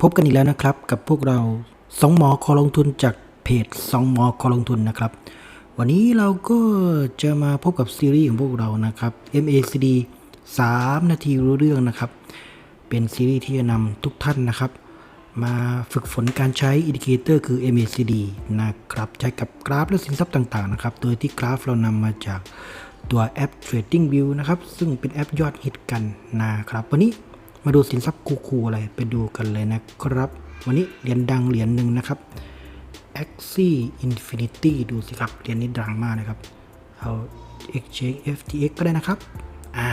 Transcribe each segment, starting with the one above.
พบกันอีกแล้วนะครับกับพวกเราสองหมอคอลงทุนจากเพจสองหมอคอลงทุนนะครับ วันนี้เราก็จะมาพบกับซีรีส์ของพวกเรานะครับ MACD 3 นาทีรู้เรื่องนะครับ เป็นซีรีส์ที่จะนำทุกท่านนะครับ มาฝึกฝนการใช้อินดิเคเตอร์คือ MACD นะครับ ใช้กับกราฟและสินทรัพย์ต่างๆนะครับ โดยที่กราฟเรานำมาจาก ตัวแอป Trading View นะครับ ซึ่งเป็นแอปยอดฮิตกันนะครับ วันนี้มาดูสินทรัพย์คูลๆอะไรไปดูกันเลยนะครับ วันนี้เหรียญดังเหรียญหนึ่งนะครับ Axie Infinity ดูสิครับเหรียญนี้ดังมากนะครับ เอา Exchange FTX ก็ได้นะครับ อ่า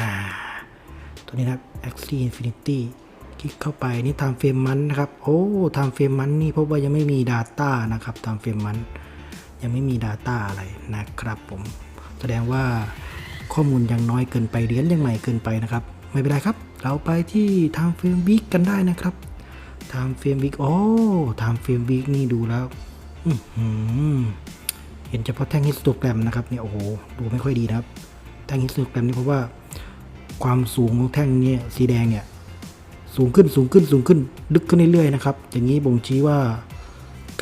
ตัวนี้นะครับ Axie Infinity คลิกเข้าไปนี่ทำเฟรมมันนะครับ โอ้ทำเฟรมมันนี่พบว่ายังไม่มี Data นะครับทำเฟรมมันยังไม่มี Data อะไรนะครับผม แสดงว่า ข้อมูลยังน้อยเกินไปเรียญยังใหม่เกินไปนะครับ ไม่เป็นไรครับ เราไปที่ทำเฟรมวิกกันได้นะครับทำเฟรมวิกโอ้ทำเฟรมวิกนี่ดูแล้วเห็นเฉพาะแท่งฮิสโตแกรมนะครับเนี่ยโอ้โหดูไม่ค่อยดีนะครับ แท่งฮิสโตแกรมนี่เพราะว่าความสูงของแท่งเนี่ยสีแดงเนี่ยสูงขึ้นสูงขึ้นสูงขึ้นลึกขึ้นเรื่อยๆนะครับอย่างนี้บ่งชี้ว่า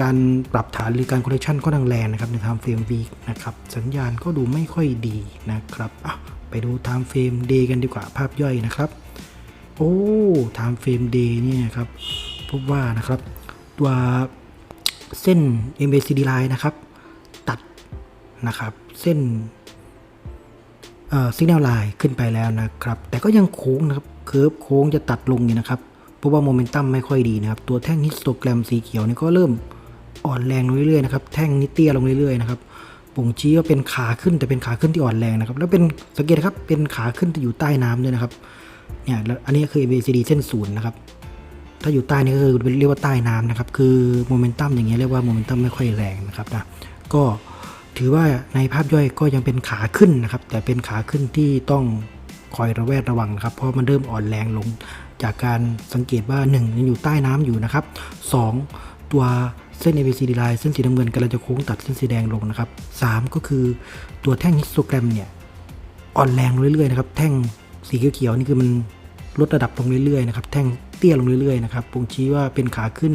การปรับฐานหรือการคอ r เ e ชันก็ดังแรงนะครับในไทม์เฟรมวีนะครับสัญญาณก็ดูไม่ค่อยดีนะครับอะไปดูไทม์เฟรมเดย์กันดีกว่าภาพย่อยนะครับ โอ้ไทม์เฟรมเดย์เนี่ยครับพบว่านะครับตัวเส้น MACD line นะครับ ตัดนะครับ เส้นเอ่อสัญญาณไลน์ขึ้นไปแล้วนะครับ แต่ก็ยังโค้งนะครับเคิร์ฟโค้งจะตัดลงอยู่นะครับ เพราะว่าโมเมนตัมไม่ค่อยดีนะครับ ตัวแท่งฮิสโตแกรมสีเขียวนี่ก็เริ่ม อ่อนแรงลงเรื่อยๆนะครับแท่งนิเตี้ยลงเรื่อยๆนะครับบ่งชี้ว่าเป็นขาขึ้นแต่เป็นขาขึ้นที่อ่อนแรงนะครับแล้วเป็นสังเกตครับเป็นขาขึ้นที่อยู่ใต้น้ำด้วยนะครับเนี่ยแล้วอันนี้คือ ABCD เส้นศูนย์นะครับถ้าอยู่ใต้นี่ก็คือเรียกว่าใต้น้ำนะครับคือโมเมนตัมอย่างเงี้ยเรียกว่าโมเมนตัมไม่ค่อยแรงนะครับนะก็ถือว่าในภาพย่อยก็ยังเป็นขาขึ้นนะครับ แต่เป็นขาขึ้นที่ต้องคอยระแวดระวังนะครับ เพราะมันเริ่มอ่อนแรงลงจากการสังเกตว่า1ยังอยู่ใต้น้ำอยู่นะครับ 2 ตัว เส้น ABCD line เส้นสีน้ำเงินกำลังจะโค้งตัดเส้นสีแดงลงนะครับ 3 ก็คือตัวแท่งฮิสโตแกรมเนี่ยอ่อนแรงลงเรื่อยๆนะครับ แท่งสีเขียวๆนี่คือมันลดระดับลงเรื่อยๆนะครับ แท่งเตี้ยลงเรื่อยๆนะครับบ่งชี้ว่าเป็นขาขึ้น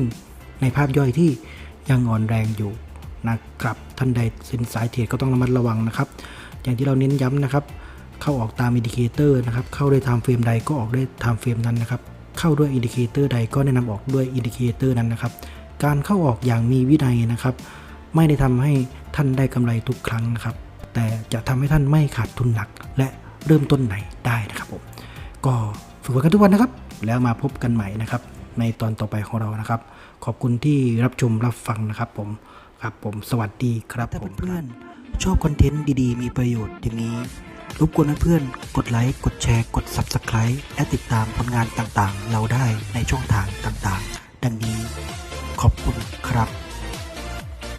ในภาพย่อยที่ยังอ่อนแรงอยู่นะครับ ท่านใดสินสายเทรดก็ต้องระมัดระวังนะครับ อย่างที่เราเน้นย้ำนะครับ เข้าออกตามอินดิเคเตอร์นะครับ เข้าด้วยไทม์เฟรมใดก็ออกด้วยไทม์เฟรมนั้นนะครับ เข้าด้วยอินดิเคเตอร์ใดก็แนะนำออกด้วยอินดิเคเตอร์นั้นนะครับ การเข้าออกอย่างมีวินัยนะครับ ไม่ได้ทำให้ท่านได้กำไรทุกครั้งนะครับ แต่จะทำให้ท่านไม่ขาดทุนหนัก และเริ่มต้นไหนได้นะครับผมก็ฝึกฝนกันทุกวันนะครับ แล้วมาพบกันใหม่นะครับ ในตอนต่อไปของเรานะครับ ขอบคุณที่รับชมรับฟังนะครับ ผมครับผมสวัสดีครับถ้าเพื่อนชอบคอนเทนต์ดีๆ มีประโยชน์อย่างนี้รบกวนเพื่อนกดไลค์ กดแชร์ กด Subscribe และติดตามผลงานต่างๆ เราได้ในช่องทางต่างๆ ดังนี้ ขอบคุณครับ